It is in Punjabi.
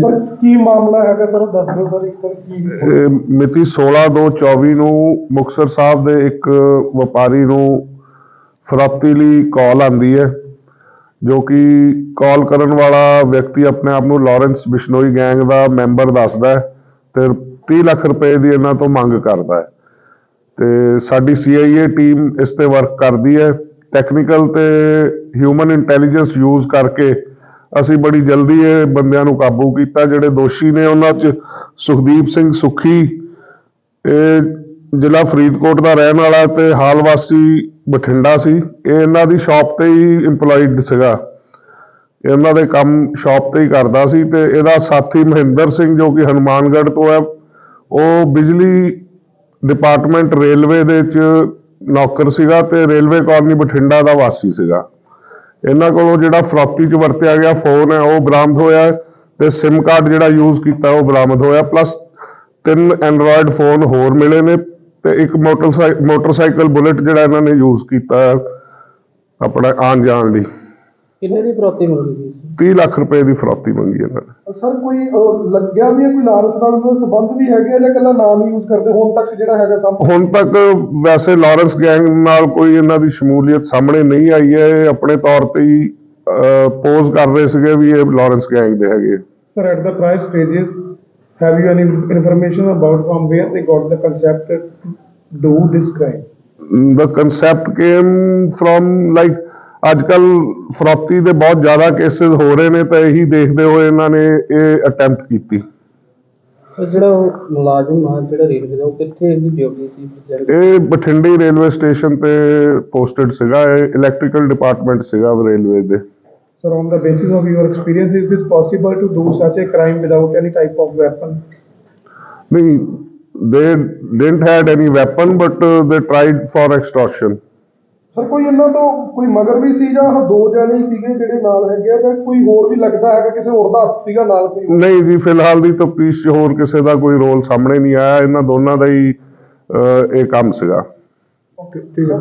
ਸਰ ਕੀ ਮਾਮਲਾ ਹੈਗਾ ਸਰ? ਦੱਸ ਦਿਓ ਸਰ ਇੱਕ ਵਾਰ ਕੀ ਇਹ ਮਿਤੀ 16/2/24 ਨੂੰ ਮੁਕਤਸਰ ਸਾਹਿਬ ਦੇ ਇੱਕ ਵਪਾਰੀ ਨੂੰ ਫਰਾਤੀ ਲਈ ਕਾਲ ਆਂਦੀ ਹੈ ਜੋ ਕਿ ਕਾਲ ਕਰਨ ਵਾਲਾ ਵਿਅਕਤੀ ਆਪਣੇ ਆਪ ਨੂੰ ਲਾਰੈਂਸ ਬਿਸ਼ਨੋਈ ਗੈਂਗ ਦਾ ਮੈਂਬਰ ਦੱਸਦਾ ਹੈ ਤੇ 30 ਲੱਖ ਰੁਪਏ ਦੀ ਇਹਨਾਂ ਤੋਂ ਮੰਗ ਕਰਦਾ ਹੈ। ਤੇ ਸਾਡੀ CIA ਟੀਮ ਇਸ ਤੇ ਵਰਕ ਕਰਦੀ ਹੈ। ਟੈਕਨੀਕਲ ਤੇ ਹਿਊਮਨ ਇੰਟੈਲੀਜੈਂਸ ਯੂਜ਼ ਕਰਕੇ ਅਸੀਂ ਬੜੀ ਜਲਦੀ ਇਹ ਬੰਦਿਆਂ ਨੂੰ ਕਾਬੂ ਕੀਤਾ, ਜਿਹੜੇ ਦੋਸ਼ੀ ਨੇ ਉਹਨਾਂ 'ਚ, ਸੁਖਦੀਪ ਸਿੰਘ ਸੁਖੀ, ਇਹ ਜ਼ਿਲ੍ਹਾ ਫਰੀਦਕੋਟ ਦਾ ਰਹਿਣ ਵਾਲਾ ਤੇ ਹਾਲ ਵਾਸੀ ਬਠਿੰਡਾ ਸੀ। ਇਹ ਇਹਨਾਂ ਦੀ ਸ਼ਾਪ ਤੇ ਹੀ EMPLOYED ਸੀਗਾ। ਇਹਨਾਂ ਦੇ ਕੰਮ ਸ਼ਾਪ ਤੇ ਹੀ ਕਰਦਾ ਸੀ ਤੇ ਇਹਦਾ ਸਾਥੀ ਮਹਿੰਦਰ ਸਿੰਘ ਜੋ ਕਿ ਹਨੂਮਾਨਗੜ੍ਹ ਤੋਂ ਹੈ, ਉਹ ਬਿਜਲੀ ਡਿਪਾਰਟਮੈਂਟ ਰੇਲਵੇ ਦੇ ਚ ਨੌਕਰ ਸੀਗਾ ਤੇ ਰੇਲਵੇ ਕਾਲਨੀ ਬਠਿੰਡਾ ਦਾ ਵਾਸੀ ਸੀਗਾ। ਇਹਨਾਂ ਕੋਲੋਂ ਜਿਹੜਾ ਫਰੋਤੀ ਚ ਵਰਤਿਆ ਗਿਆ ਫੋਨ ਹੈ, ਉਹ ਬਰਾਮਦ ਹੋਇਆ ਤੇ SIM ਕਾਰਡ ਜਿਹੜਾ ਯੂਜ਼ ਕੀਤਾ, ਉਹ ਬਰਾਮਦ ਹੋਇਆ ਪਲੱਸ ਤਿੰਨ ਐਂਡਰੋਇਡ ਫੋਨ ਹੋਰ ਮਿਲੇ ਨੇ ਤੇ ਇੱਕ ਮੋਟਰਸਾਈਕਲ ਮੋਟਰਸਾਈਕਲ ਬੁਲਟ ਜਿਹੜਾ ਇਹਨਾਂ ਨੇ ਯੂਜ਼ ਕੀਤਾ ਹੈ ਆਪਣਾ ਆਉਣ ਜਾਣ ਲਈ। ਕਿੰਨੇ ਦੀ ਫਰੋਤੀ ਮਿਲ ਗਈ ਸੀ? 30 ਲੱਖ ਰੁਪਏ ਦੀ ਫਰੌਤੀ ਮੰਗੀ ਇਹਨਾਂ ਨੇ। ਸਰ ਕੋਈ ਅਹ, ਲੱਗਿਆ ਵੀ ਹੈ ਕੋਈ ਲਾਰੈਂਸ ਨਾਲ ਕੋਈ ਸੰਬੰਧ ਵੀ ਹੈਗੇ ਆ ਜਾਂ ਇਕੱਲਾ ਨਾਮ ਯੂਜ਼ ਕਰਦੇ ਹੁਣ ਤੱਕ ਜਿਹੜਾ ਹੈਗਾ ਸਭ? ਹੁਣ ਤੱਕ ਵੈਸੇ ਲਾਰੈਂਸ ਗੈਂਗ ਨਾਲ ਕੋਈ ਇਹਨਾਂ ਦੀ ਸ਼ਮੂਲੀਅਤ ਸਾਹਮਣੇ ਨਹੀਂ ਆਈ ਹੈ। ਇਹ ਆਪਣੇ ਤੌਰ ਤੇ ਹੀ ਪੋਜ਼ ਕਰ ਰਹੇ ਸੀਗੇ ਵੀ ਇਹ ਲਾਰੈਂਸ ਗੈਂਗ ਦੇ ਹੈਗੇ Sir, at the prior stages, have you any information about from where they got the concept to do this crime? the concept came from like ਅੱਜ ਕੱਲ ਫਰੌਤੀ ਦੇ ਬਹੁਤ ਜ਼ਿਆਦਾ ਕੇਸਿਸ ਹੋ ਰਹੇ ਨੇ ਤਾਂ ਇਹੀ ਦੇਖਦੇ ਹੋਏ ਇਹਨਾਂ ਨੇ ਇਹ ਅਟੈਂਪਟ ਕੀਤੀ ਉਹ ਜਿਹੜਾ ਉਹ ਮੁਲਾਜ਼ਮ ਆ ਜਿਹੜਾ ਰੇਲਵੇ ਦਾ ਉਹ ਕਿੱਥੇ ਇਹਦੀ ਡਿਊਟੀ ਸੀ ਪ੍ਰੈਜ਼ੈਂਟ ਇਹ ਬਠਿੰਡੇ ਰੇਲਵੇ ਸਟੇਸ਼ਨ ਤੇ ਪੋਸਟਡ ਸੀਗਾ ਇਹ ਇਲੈਕਟ੍ਰੀਕਲ ਡਿਪਾਰਟਮੈਂਟ ਸੀਗਾ ਰੇਲਵੇ ਦੇ Sir, on the basis of your experience, is this possible to do such a crime without any type of weapon? ਨਹੀਂ they didn't had any weapon but uh, they tried for extortion sir ਕੋਈ ਇਹਨਾਂ ਤੋਂ ਕੋਈ ਮਗਰ ਵੀ ਸੀ ਜਾਂ ਦੋ ਜਣੇ ਹੀ ਸੀਗੇ ਜਿਹੜੇ ਨਾਲ ਹੈਗੇ ਆ ਜਾਂ ਕੋਈ ਹੋਰ ਵੀ ਲੱਗਦਾ ਹੈਗਾ ਕਿਸੇ ਹੋਰ ਦਾ ਹੱਥ ਸੀਗਾ ਨਾਲ ਕੋਈ ਨਹੀਂ ਜੀ ਫਿਲਹਾਲ ਦੀ ਤਫਤੀਸ਼ 'ਚ ਹੋਰ ਕਿਸੇ ਦਾ ਕੋਈ ਰੋਲ ਸਾਹਮਣੇ ਨਹੀਂ ਆਇਆ। ਇਹਨਾਂ ਦੋਨਾਂ ਦਾ ਹੀ ਅਹ, ਇਹ ਕੰਮ ਸੀਗਾ। ਓਕੇ ਠੀਕ ਹੈ